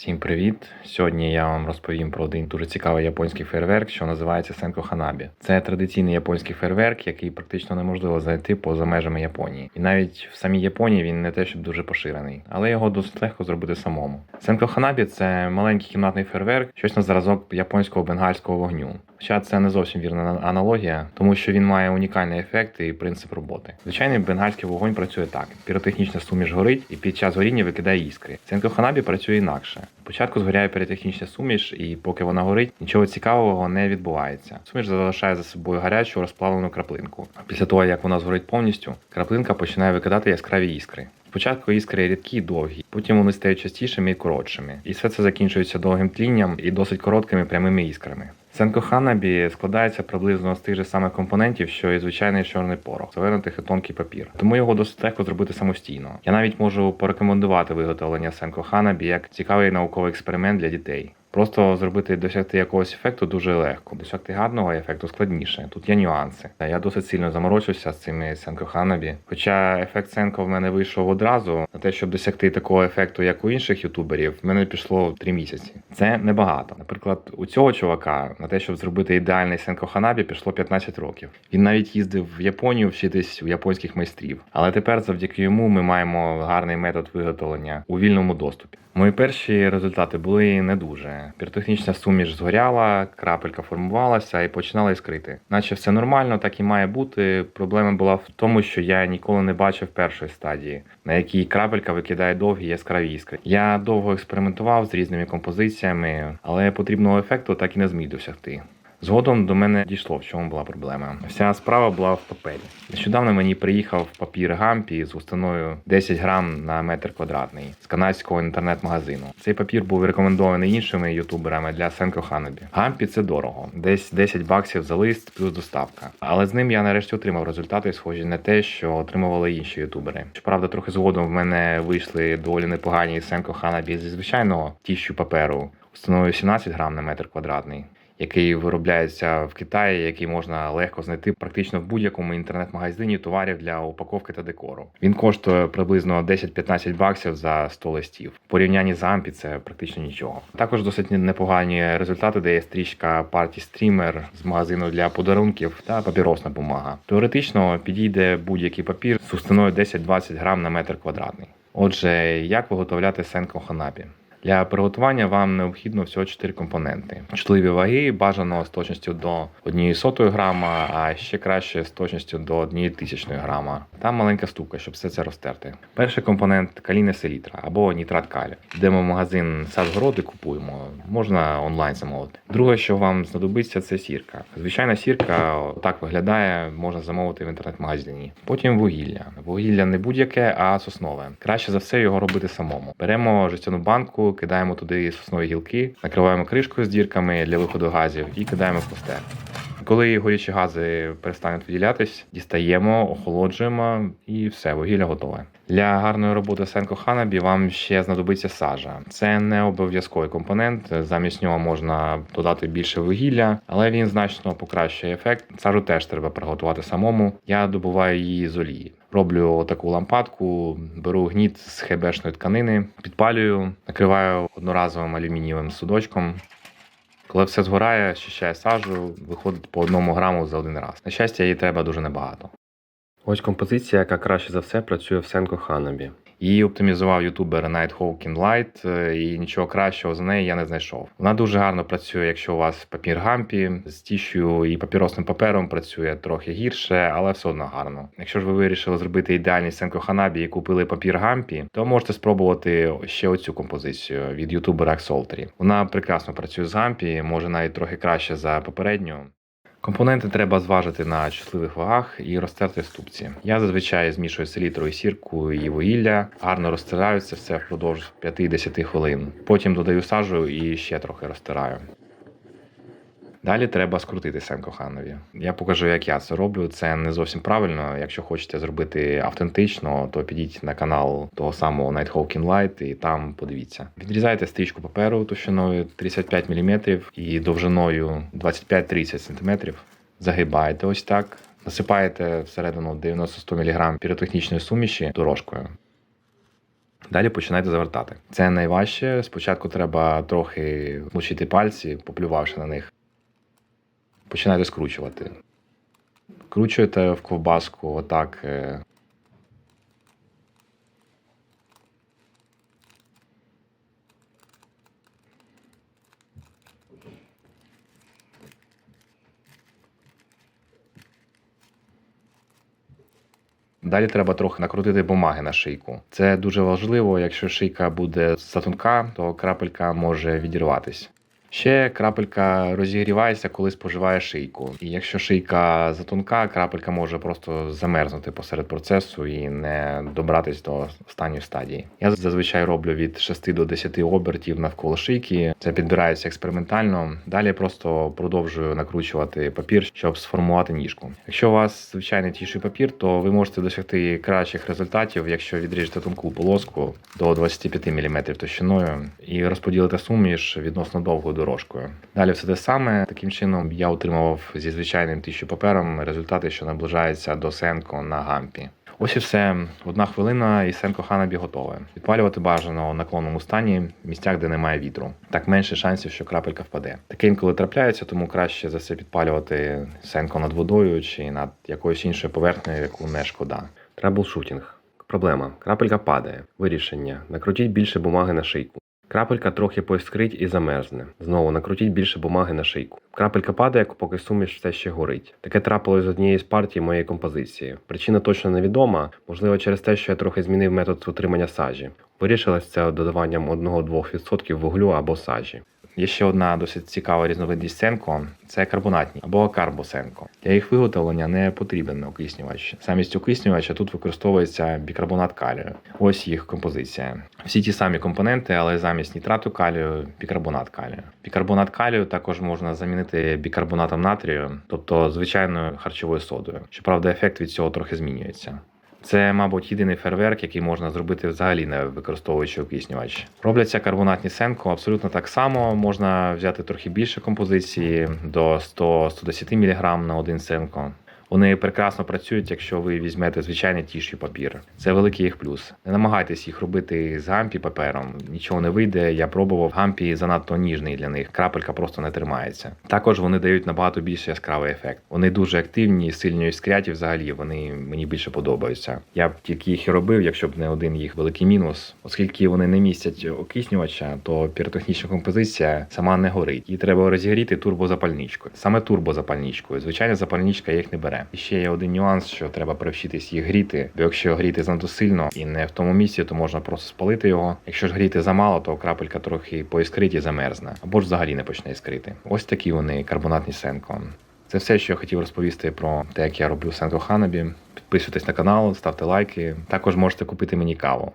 Всім привіт! Сьогодні я вам розповім про один дуже цікавий японський фейерверк, що називається Сенко Ханабі. Це традиційний японський фейерверк, який практично неможливо знайти поза межами Японії. І навіть в самій Японії він не те, щоб дуже поширений, але його досить легко зробити самому. Сенко Ханабі це маленький кімнатний фейерверк, щось на зразок японського бенгальського вогню. Хоча це не зовсім вірна аналогія, тому що він має унікальний ефект і принцип роботи. Звичайний бенгальський вогонь працює так: піротехнічна суміш горить і під час горіння викидає іскри. Сенко Ханабі працює інакше. Спочатку згоряє піротехнічна суміш, і поки вона горить, нічого цікавого не відбувається. Суміш залишає за собою гарячу розплавлену краплинку. Після того, як вона згорить повністю, краплинка починає викидати яскраві іскри. Спочатку іскри рідкі і довгі, потім вони стають частішими і коротшими. І все це закінчується довгим тлінням і досить короткими прямими іскрами. Сенко Ханабі складається приблизно з тих же самих компонентів, що і звичайний чорний порох, завернутих і тонкий папір. Тому його досить легко зробити самостійно. Я навіть можу порекомендувати виготовлення Сенко Ханабі як цікавий науковий експеримент для дітей. Просто зробити досягти якогось ефекту дуже легко. Досягти гарного ефекту складніше. Тут є нюанси. Я досить сильно заморочився з цими Сенко Ханабі. Хоча ефект Сенко в мене вийшов одразу, на те, щоб досягти такого ефекту, як у інших ютуберів, в мене пішло 3 місяці. Це небагато. Наприклад, у цього чувака на те, щоб зробити ідеальний Сенко Ханабі, пішло 15 років. Він навіть їздив в Японію вчитись у японських майстрів. Але тепер, завдяки йому, ми маємо гарний метод виготовлення у вільному доступі. Мої перші результати були не дуже. Піротехнічна суміш згоряла, крапелька формувалася і починала іскрити. Наче все нормально, так і має бути. Проблема була в тому, що я ніколи не бачив першої стадії, на якій крапелька викидає довгі яскраві іскри. Я довго експериментував з різними композиціями, але потрібного ефекту так і не зміг досягти. Згодом до мене дійшло, в чому була проблема. Вся справа була в папері. Нещодавно мені приїхав папір гампі з густиною 10 грам на метр квадратний з канадського інтернет-магазину. Цей папір був рекомендований іншими ютуберами для Сенко Ханабі. Гампі це дорого, десь 10 баксів за лист плюс доставка. Але з ним я нарешті отримав результати, схожі на те, що отримували інші ютубери. Щоправда, трохи згодом в мене вийшли доволі непогані Сенко Ханабі зі звичайного тіщу паперу. Установою 17 грам на метр квадратний який виробляється в Китаї, який можна легко знайти практично в будь-якому інтернет-магазині товарів для упаковки та декору. Він коштує приблизно 10-15 баксів за 100 листів. В порівнянні з Ампі це практично нічого. Також досить непогані результати дає стрічка Party Streamer з магазину для подарунків та папіросна бумага. Теоретично підійде будь-який папір з густиною 10-20 грам на метр квадратний. Отже, як виготовляти сенко ханапі? Для приготування вам необхідно всього 4 компоненти: чутливі ваги, бажано з точністю до 1 сотої грама, а ще краще з точністю до 1 тисячної грама. Та маленька ступка, щоб все це розтерти. Перший компонент каліне селітра або нітрат калію. Йдемо в магазин садгород і купуємо. Можна онлайн замовити. Друге, що вам знадобиться, це сірка. Звичайна сірка так виглядає, можна замовити в інтернет-магазині. Потім вугілля. Вугілля не будь-яке, а соснове. Краще за все його робити самому. Беремо жестяну банку кидаємо туди соснові гілки, накриваємо кришкою з дірками для виходу газів і кидаємо в костер. Коли горячі гази перестануть виділятись, дістаємо, охолоджуємо і все, вугілля готове. Для гарної роботи Сенко Ханабі вам ще знадобиться сажа. Це не обов'язковий компонент. Замість нього можна додати більше вугілля, але він значно покращує ефект. Сажу теж треба приготувати самому. Я добуваю її з олії. Роблю таку лампадку, беру гніт з хебешної тканини, підпалюю, накриваю одноразовим алюмінієвим судочком. Коли все згорає, щищає сажу, виходить по одному граму за один раз. На щастя, її треба дуже небагато. Ось композиція, яка краще за все працює в Сенко Ханабі. Її оптимізував ютубер Nighthawk Light, е, і нічого кращого за неї я не знайшов. Вона дуже гарно працює, якщо у вас папір гампі з тіщою і папіросним папером працює трохи гірше, але все одно гарно. Якщо ж ви вирішили зробити ідеальний Сенко Ханабі і купили папір гампі, то можете спробувати ще оцю композицію від ютубера Axoltry. Вона прекрасно працює з гампі, може навіть трохи краще за попередню. Компоненти треба зважити на чутливих вагах і розтерти в ступці. Я зазвичай змішую селітру і сірку і вугілля, гарно розтираю це все впродовж 5-10 хвилин. Потім додаю сажу і ще трохи розтираю. Далі треба скрутити Сенко Ханові. Я покажу, як я це роблю. Це не зовсім правильно. Якщо хочете зробити автентично, то підіть на канал того самого Nighthawk Light і там подивіться. Відрізайте стрічку паперу товщиною 35 мм і довжиною 25-30 см. Загибаєте ось так. Насипаєте всередину 90-100 мг піротехнічної суміші дорожкою. Далі починайте завертати. Це найважче. Спочатку треба трохи мучити пальці, поплювавши на них. Починайте скручувати. Вкручуєте в ковбаску отак. е, Далі треба трохи накрутити бумаги на шийку. Це дуже важливо. Якщо шийка буде затонка, то крапелька може відірватись. Ще крапелька розігрівається, коли споживає шийку. І якщо шийка затонка, крапелька може просто замерзнути посеред процесу і не добратись до останньої стадії. Я зазвичай роблю від 6 до 10 обертів навколо шийки. Це підбирається експериментально. Далі просто продовжую накручувати папір, щоб сформувати ніжку. Якщо у вас звичайний тіший папір, то ви можете досягти кращих результатів, якщо відріжете тонку полоску до 25 мм товщиною і розподілите суміш відносно довгою дорожкою. Далі все те саме. Таким чином я отримував зі звичайним тішю папером результати, що наближаються до сенко на гампі. Ось і все. Одна хвилина і сенко ханабі готове. Підпалювати бажано у наклонному стані, в місцях, де немає вітру. Так менше шансів, що крапелька впаде. Таке інколи трапляється, тому краще за все підпалювати сенко над водою чи над якоюсь іншою поверхнею, яку не шкода. Траблшутінг. Проблема. Крапелька падає. Вирішення. Накрутіть більше бумаги на шийку. Крапелька трохи поіскрить і замерзне. Знову накрутіть більше бумаги на шийку. Крапелька падає, поки суміш все ще горить. Таке трапилось з однієї з партій моєї композиції. Причина точно невідома, можливо, через те, що я трохи змінив метод утримання сажі. Вирішилось це додаванням 1-2% вуглю або сажі. Є ще одна досить цікава різновидність сенко це карбонатні або карбосенко. Для їх виготовлення не потрібен окиснювач. Замість окиснювача тут використовується бікарбонат калію. Ось їх композиція. Всі ті самі компоненти, але замість нітрату калію бікарбонат калію. Бікарбонат калію також можна замінити бікарбонатом натрію, тобто звичайною харчовою содою. Щоправда, ефект від цього трохи змінюється. Це, мабуть, єдиний фейерверк, який можна зробити взагалі не використовуючи окиснювач. Робляться карбонатні сенко абсолютно так само. Можна взяти трохи більше композиції до 100-110 мг на один сенко. Вони прекрасно працюють, якщо ви візьмете звичайний тіший папір. Це великий їх плюс. Не намагайтесь їх робити з гампі папером. Нічого не вийде. Я пробував. Гампі занадто ніжний для них. Крапелька просто не тримається. Також вони дають набагато більш яскравий ефект. Вони дуже активні, сильно іскрять і взагалі вони мені більше подобаються. Я б тільки їх і робив, якщо б не один їх великий мінус. Оскільки вони не містять окиснювача, то піротехнічна композиція сама не горить. Її треба розігріти турбозапальничкою. Саме турбозапальничкою. Звичайна запальничка їх не бере. І ще є один нюанс, що треба привчитись їх гріти. Бо якщо гріти занадто сильно і не в тому місці, то можна просто спалити його. Якщо ж гріти замало, то крапелька трохи поіскрить і замерзне, або ж взагалі не почне іскрити. Ось такі вони карбонатні сенко. Це все, що я хотів розповісти про те, як я роблю сенко ханабі. Підписуйтесь на канал, ставте лайки. Також можете купити мені каву.